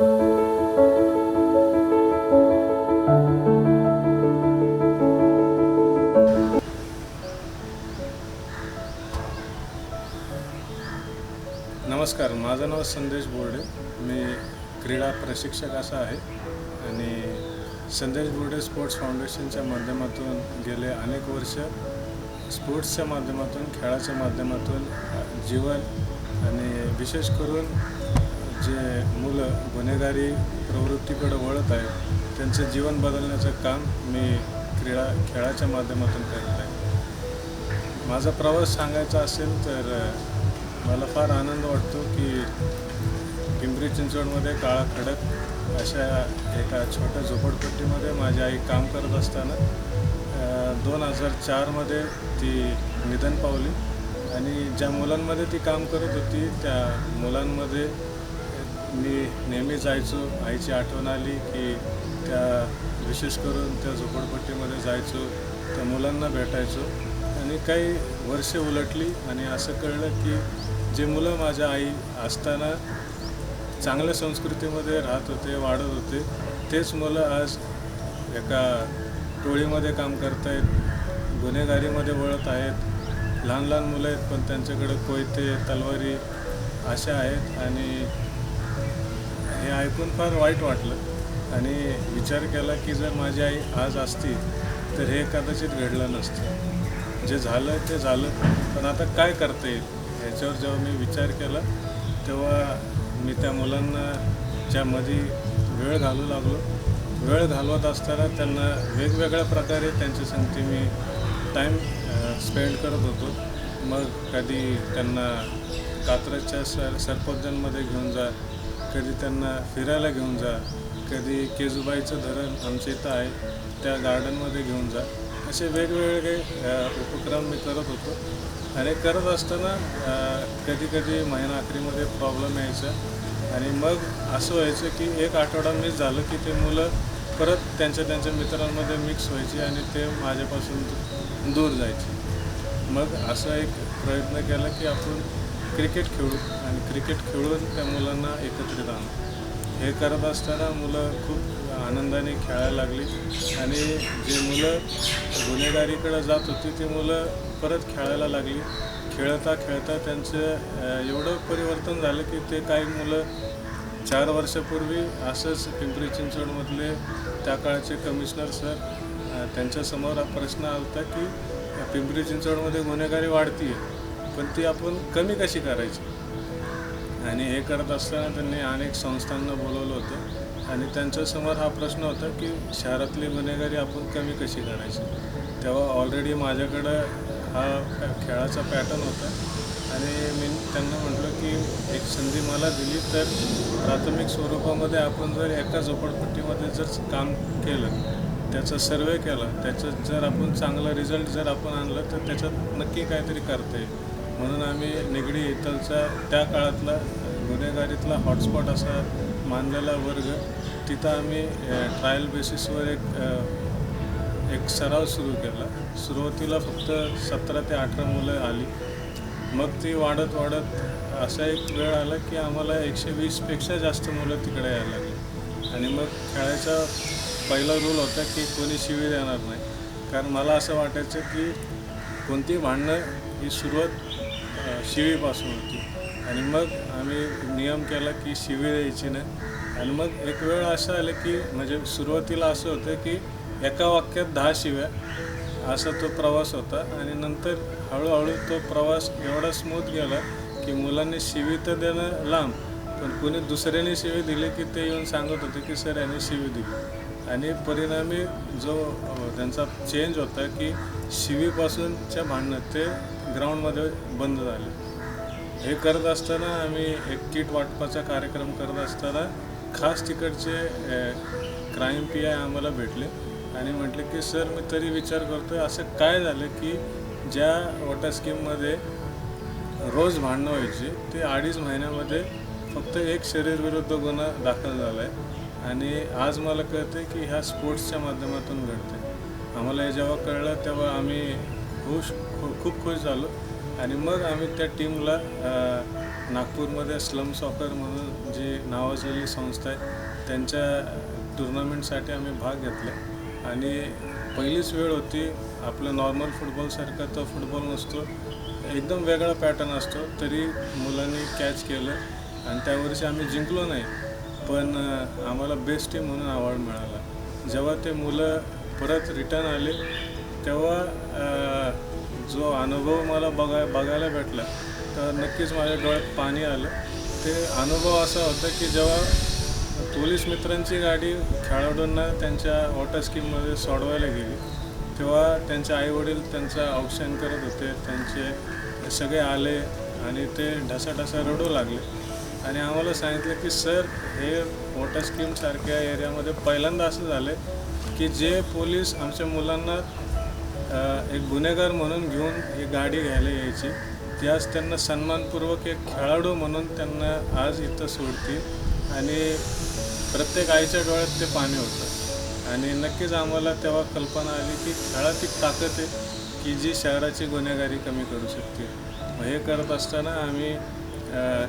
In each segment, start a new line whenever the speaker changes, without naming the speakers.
नमस्कार माझं नाव संदेश बोर्डे. मी क्रीडा प्रशिक्षक असा आहे आणि संदेश बोर्डे स्पोर्ट्स फाउंडेशनच्या माध्यमातून गेले अनेक वर्ष. स्पोर्ट्सच्या माध्यमातून खेळाच्या माध्यमातून जीवन आणि विशेष करून जे मुलं गुन्हेगारी प्रवृत्तीकडे वळत आहेत त्यांचं जीवन बदलण्याचं काम मी क्रीडा खेळाच्या माध्यमातून करत आहे. माझा प्रवास सांगायचा असेल तर मला फार आनंद वाटतो की पिंपरी चिंचवडमध्ये काळा खडक अशा एका छोट्या झोपडपट्टीमध्ये माझी आई काम करत असताना दोन हजार चारमध्ये ती निधन पावली आणि ज्या मुलांमध्ये ती काम करत होती त्या मुलांमध्ये मी नेहमी जायचो आईची आठवण आली की त्या विशेष करून त्या झोपडपट्टीमध्ये जायचो त्या मुलांना भेटायचो. आणि काही वर्षे उलटली आणि असं कळलं की जे मुलं माझ्या आई असताना चांगल्या संस्कृतीमध्ये राहत होते वाढत होते तेच मुलं आज एका टोळीमध्ये काम करत आहेत गुन्हेगारीमध्ये वळत आहेत. लहान लहान मुलं आहेत पण त्यांच्याकडे कोयते तलवारी अशा आहेत. आणि हे ऐकून फार वाईट वाटलं. आणि विचार केला की जर माझी आई आज असती तर हे कदाचित घडलं नसतं. जे झालं ते झालं. पण आता काय करता येईल? ह्याच्यावर जेव्हा मी विचार केला तेव्हा मी त्या मुलांना ज्यामध्ये वेळ घालू लागलो. वेळ घालवत असताना त्यांना वेगवेगळ्या प्रकारे त्यांच्या संगती मी टाईम स्पेंड करत होतो. मग कधी त्यांना कात्रजच्या सर सरपंचांमध्ये घेऊन जा कधी त्यांना फिरायला घेऊन जा. कधी केजूबाईचं धरण आमच्या इथं आहे त्या गार्डनमध्ये घेऊन जा. असे वेगवेगळे उपक्रम मी करत होतो. आणि करत असताना कधी कधी महिना अखेरीमध्ये प्रॉब्लेम यायचा. आणि मग असं व्हायचं की एक आठवडा मिस झालं की ते मुलं परत त्यांच्या त्यांच्या मित्रांमध्ये मिक्स व्हायचे आणि ते माझ्यापासून दूर जायचे. मग असा एक प्रयत्न केला की आपण क्रिकेट खेळू आणि क्रिकेट खेळून त्या मुलांना एकत्रित आणू. हे करत असताना मुलं खूप आनंदाने खेळायला लागली आणि जे मुलं गुन्हेगारीकडे जात होती ती मुलं परत खेळायला लागली. खेळता खेळता त्यांचं एवढं परिवर्तन झालं की ते काही मुलं चार वर्षापूर्वी असंच पिंपरी चिंचवडमधले त्या काळचे कमिशनर सर त्यांच्यासमोर हा प्रश्न आला होता की पिंपरी चिंचवडमध्ये गुन्हेगारी वाढती आहे पण ती आपण कमी कशी करायची? आणि हे करत असताना त्यांनी अनेक संस्थांना बोलवलं होतं. आणि त्यांच्यासमोर हा प्रश्न होता की शहरातली गुन्हेगारी आपण कमी कशी करायची? तेव्हा ऑलरेडी माझ्याकडं हा खेळाचा पॅटर्न होता. आणि मी त्यांना म्हटलं की एक संधी मला दिली तर प्राथमिक स्वरूपामध्ये आपण जर एका झोपडपट्टीमध्ये जर काम केलं त्याचा सर्वे केला त्याचं जर आपण चांगला रिझल्ट जर आपण आणलं तर त्याच्यात नक्की काहीतरी करता येईल. म्हणून आम्ही निगडी इथलचा त्या काळातला गुन्हेगारीतला हॉटस्पॉट असा मानलेला वर्ग तिथं आम्ही ट्रायल बेसिसवर एक एक सराव सुरू केला. सुरुवातीला फक्त सतरा ते अठरा मुलं आली. मग ती वाढत वाढत असा एक वेळ आला की आम्हाला एकशे वीसपेक्षा जास्त मुलं तिकडे यायला लागली. आणि मग खेळायचा पहिला रूल होता की कोणी शिवी देणार नाही. कारण मला असं वाटायचं की कोणती भांडणं ही सुरुवात शिवीपासून होती आणि मग आम्ही नियम केला की शिवी द्यायची नाही. आणि मग एक वेळ असं आलं की म्हणजे सुरुवातीला असं होतं की एका वाक्यात दहा शिव्या असा तो प्रवास होता. आणि नंतर हळूहळू तो प्रवास एवढा स्मूथ गेला की मुलांनी शिवी तर देणं लांब पण कोणी दुसऱ्याने शिवी दिली की ते येऊन सांगत होते की सर याने शिवी दिली. आणि परिणामी जो त्यांचा चेंज होता की शिवीपासूनच्या भांडणं ते ग्राउंडमध्ये बंद झाले. हे करत असताना आम्ही एक किट वाटपाचा कार्यक्रम करत असताना खास तिकडचे क्राईम पी आय आम्हाला भेटले आणि म्हटले की सर मी तरी विचार करतो आहे असं काय झालं की ज्या वॉटर स्कीममध्ये रोज भांडणं व्हायची ते अडीच महिन्यामध्ये फक्त एक शरीरविरुद्ध गुन्हा दाखल झाला आहे आणि आज मला कळते की ह्या स्पोर्ट्सच्या माध्यमातून घडते आम्हाला हे जेव्हा कळलं तेव्हा आम्ही खुश खू खूप खुश झालो. आणि मग आम्ही त्या टीमला नागपूरमध्ये स्लम सॉकर म्हणून जी नावाजलेली संस्था आहे त्यांच्या टुर्नामेंटसाठी आम्ही भाग घेतला. आणि पहिलीच वेळ होती आपलं नॉर्मल फुटबॉलसारखा तर फुटबॉल नसतो. एकदम वेगळा पॅटर्न असतो तरी मुलांनी कॅच केलं. आणि त्यावर्षी आम्ही जिंकलो नाही पण आम्हाला बेस्ट टीम म्हणून अवॉर्ड मिळाला. जेव्हा ते मुलं परत रिटर्न आले. तेव्हा जो अनुभव मला बघा बघायला भेटला तर नक्कीच माझ्या डोळ्यात पाणी आलं. ते अनुभव असा होता की जेव्हा पोलीस मित्रांची गाडी खेळाडूंना त्यांच्या वॉटर स्कीममध्ये सोडवायला गेली तेव्हा त्यांचे आईवडील त्यांचं औक्षण करत होते. त्यांचे सगळे आले आणि ते ढसाढसा रडू लागले. आणि आम्हाला सांगितलं की सर हे वॉटर स्कीमसारख्या एरियामध्ये पहिल्यांदा असं झालं की जे पोलीस आमच्या मुलांना एक गुन्हेगार म्हणून घेऊन एक गाडी घ्यायला यायची ती आज त्यांना सन्मानपूर्वक एक खेळाडू म्हणून त्यांना आज इथं सोडतील आणि प्रत्येक आईच्या डोळ्यात ते पाणी होतं. आणि नक्कीच आम्हाला तेव्हा कल्पना आली की खेळात एक ताकद आहे की जी शहराची गुन्हेगारी कमी करू शकते. मग हे करत असताना आम्ही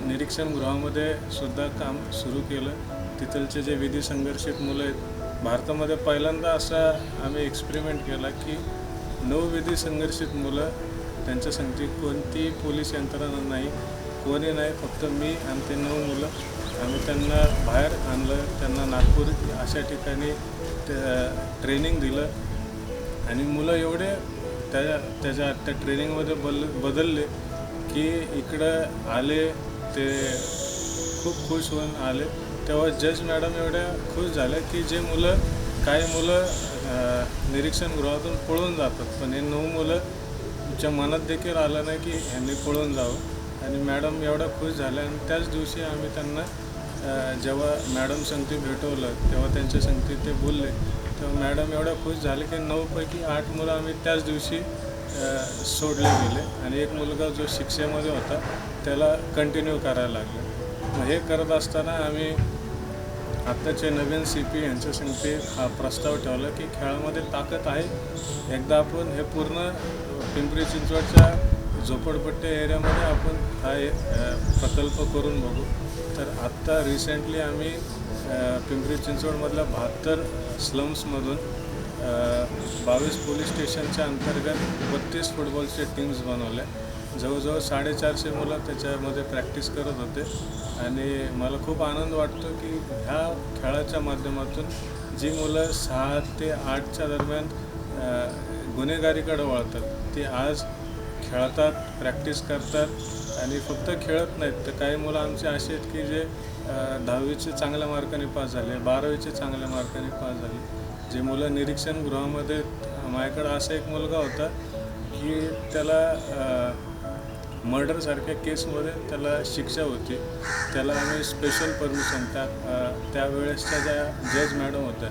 निरीक्षण गृहामध्ये सुद्धा काम सुरू केलं. तिथलचे जे विधी संघर्षित मुलं आहेत भारतामध्ये पहिल्यांदा असा आम्ही एक्सपेरिमेंट केला की नवविधी संघर्षित मुलं त्यांच्या संगती कोणती पोलीस यंत्रणा नाही कोणी नाही फक्त मी आणि ते नऊ मुलं. आम्ही त्यांना बाहेर आणलं त्यांना नागपूर अशा ठिकाणी ट्रेनिंग दिलं. आणि मुलं एवढे त्या त्याच्या त्या ट्रेनिंगमध्ये बल बदलले की इकडं आले ते खूप खुश होऊन आले. तेव्हा जज मॅडम एवढ्या खुश झाल्या की जे मुलं काही मुलं निरीक्षण गृहातून पळून जातात. पण हे नऊ मुलं च्या मनात देखील आलं नाही की ह्यांनी पळून जावं. आणि मॅडम एवढ्या खुश झाल्या आणि त्याच दिवशी आम्ही त्यांना जेव्हा मॅडम संगती भेटवलं तेव्हा त्यांच्या संगती ते बोलले. तेव्हा मॅडम एवढ्या खुश झाले की नऊपैकी आठ मुलं आम्ही त्याच दिवशी सोडले गेले. आणि एक मुलगा जो शिक्षेमध्ये होता त्याला कंटिन्यू करायला लागला. हे करत असताना आम्ही आत्ताचे नवीन सी पी यांच्या संगती हा प्रस्ताव ठेवला की खेळामध्ये ताकद आहे. एकदा आपण हे पूर्ण पिंपरी चिंचवडच्या झोपडपट्टी एरियामध्ये आपण हा प्रकल्प करून बघू. तर आत्ता रिसेंटली आम्ही पिंपरी चिंचवडमधल्या बहात्तर स्लम्समधून बावीस पोलीस स्टेशनच्या अंतर्गत बत्तीस फुटबॉलचे टीम्स बनवल्या जवळजवळ साडेचारशे मुलं त्याच्यामध्ये प्रॅक्टिस करत होते. आणि मला खूप आनंद वाटतो की ह्या खेळाच्या माध्यमातून जी मुलं सहा ते आठच्या दरम्यान गुन्हेगारीकडे वळतात ती आज खेळतात प्रॅक्टिस करतात आणि फक्त खेळत नाहीत. तर काही मुलं आमचे असे आहेत की जे दहावीचे चांगल्या मार्काने पास झाले बारावीचे चांगल्या मार्काने पास झाले. जे मुलं निरीक्षण गृहामध्ये माझ्याकडं असा एक मुलगा होता की त्याला मर्डरसारख्या केसमध्ये त्याला शिक्षा होती. त्याला आम्ही स्पेशल परमिशन त्या त्यावेळेसच्या ज्या जज मॅडम होत्या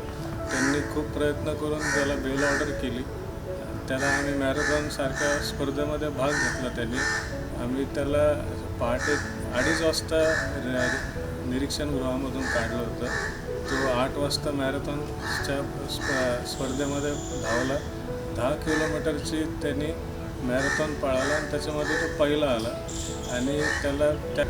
त्यांनी खूप प्रयत्न करून त्याला बेल ऑर्डर केली. त्याला आम्ही मॅरेथॉनसारख्या स्पर्धेमध्ये भाग घेतला त्यांनी. आम्ही त्याला पहाटे अडीच वाजता निरीक्षण गृहामधून काढलं होतं. तो आठ वाजता मॅरेथॉनच्या स्प स्पर्धेमध्ये धावला. दहा किलोमीटरची त्यांनी मॅरेथॉन पळाला आणि त्याच्यामध्ये तो पहिला आला. आणि त्याला त्या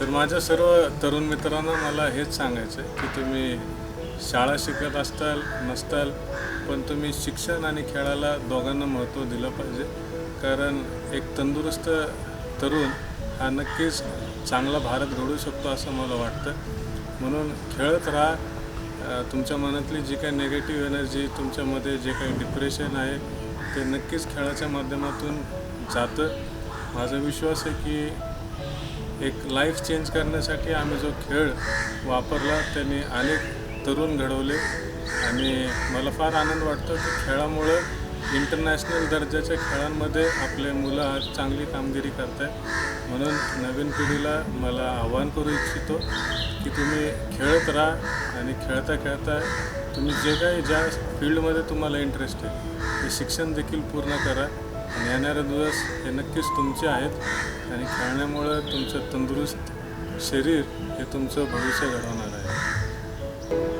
तर माझ्या सर्व तरुण मित्रांना मला हेच सांगायचं आहे की तुम्ही शाळा शिकत असताल नसताल पण तुम्ही शिक्षण आणि खेळाला दोघांना महत्त्व दिलं पाहिजे. कारण एक तंदुरुस्त तरुण हा नक्कीच चांगला भारत घडू शकतो असं मला वाटतं. म्हणून खेळत राहा. तुमच्या मनातली जी काही नेगेटिव्ह एनर्जी तुमच्यामध्ये जे काही डिप्रेशन आहे ते नक्कीच खेळाच्या माध्यमातून जातं. माझा विश्वास आहे की एक लाईफ चेंज करण्यासाठी आम्ही जो खेळ वापरला त्यांनी अनेक तरुण घडवले. आणि मला फार आनंद वाटतो की खेळामुळं इंटरनॅशनल दर्जाच्या खेळांमध्ये आपले मुलं आज चांगली कामगिरी करत आहेत म्हणून नवीन पिढीला मला आवाहन करू इच्छितो. की तुम्ही खेळत राहा आणि खेळता खेळता तुम्ही जे काही ज्या फील्डमध्ये तुम्हाला इंटरेस्ट आहे ते शिक्षण देखील पूर्ण करा. आणि येणारे दिवस हे नक्कीच तुमचे आहेत. आणि खेळण्यामुळं तुमचं तंदुरुस्त शरीर हे तुमचं भविष्य घडवणार आहे.